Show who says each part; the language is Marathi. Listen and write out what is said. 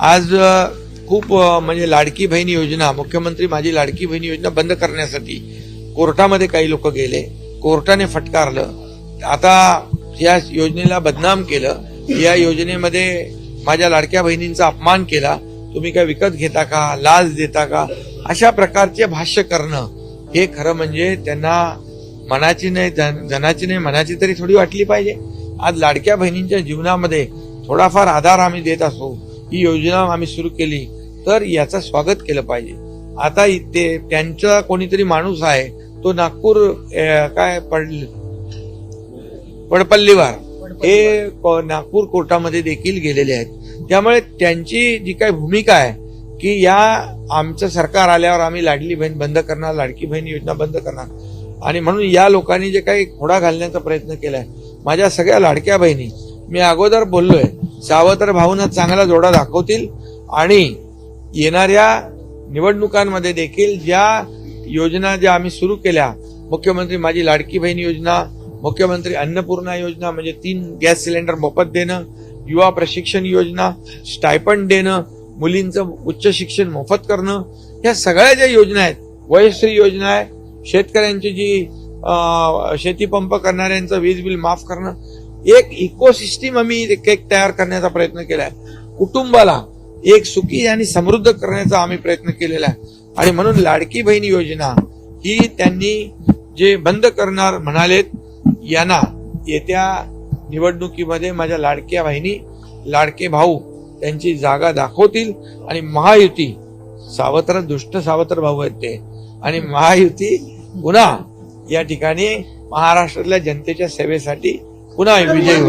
Speaker 1: आज खूप म्हणजे लाडकी बहीण योजना मुख्यमंत्री माझी लाडकी बहीण योजना बंद करण्यासाठी कोर्टामध्ये काही लोक गेले. कोर्टाने फटकारलं. आता या योजनेला बदनाम केलं. या योजनेमध्ये माझ्या लाडक्या बहिणींचा अपमान केला. तुम्ही काय विकत घेता का? लाच देता का? अशा प्रकारचे भाष्य करणं हे खरं म्हणजे त्यांना मनाची नाही जनाची नाही मनाची तरी थोडी वाटली पाहिजे. आज लाडक्या बहिणींच्या जीवनामध्ये थोडाफार आधार आम्ही देत असो ही योजना आम्ही सुरू केली तर याचं स्वागत केलं पाहिजे. आता ते त्यांचा कोणीतरी माणूस आहे तो नागपूर काय पड पडपल्लीवार हे नागपूर कोर्टामध्ये देखील गेलेले आहेत. त्यामुळे त्यांची जी काही भूमिका आहे की या आमचं सरकार आल्यावर आम्ही लाडली बहीण बंद करणार लाडकी बहीण योजना बंद करणार. आणि म्हणून या लोकांनी जे काही खोडा घालण्याचा प्रयत्न केलाय माझ्या सगळ्या लाडक्या बहिणी मी अगोदर बोललोय सावत्र भाऊंना चांगला जोडा दाखवतील आणि येणाऱ्या निवडणुकांमध्ये देखील ज्या योजना ज्या आम्ही सुरू केल्या मुख्यमंत्री माझी लाडकी बहीण योजना मुख्यमंत्री अन्नपूर्णा योजना म्हणजे तीन गॅस सिलेंडर मोफत देणं युवा प्रशिक्षण योजना स्टायपंड देणं मुलींचं उच्च शिक्षण मोफत करणं ह्या सगळ्या ज्या योजना आहेत वयश्री योजना आहे शेतकऱ्यांची जी शेतीपंप करणाऱ्यांचं वीज बिल माफ करणं एक इकोसिस्टीम आम्ही एक तयार करण्याचा प्रयत्न केलाय. कुटुंबाला एक सुखी आणि समृद्ध करण्याचा आम्ही प्रयत्न केलेला आहे. आणि म्हणून लाडकी बहीण योजना ही त्यांनी जे बंद करणार म्हणालेत यांना येत्या निवडणुकीमध्ये माझ्या लाडक्या बहिणी लाडके भाऊ त्यांची जागा दाखवतील. आणि महायुती सावत्र दुष्ट सावत्र भाऊ आहेत ते. आणि महायुती पुन्हा या ठिकाणी महाराष्ट्रातल्या जनतेच्या सेवेसाठी Bu ne ayıp bir şey bu?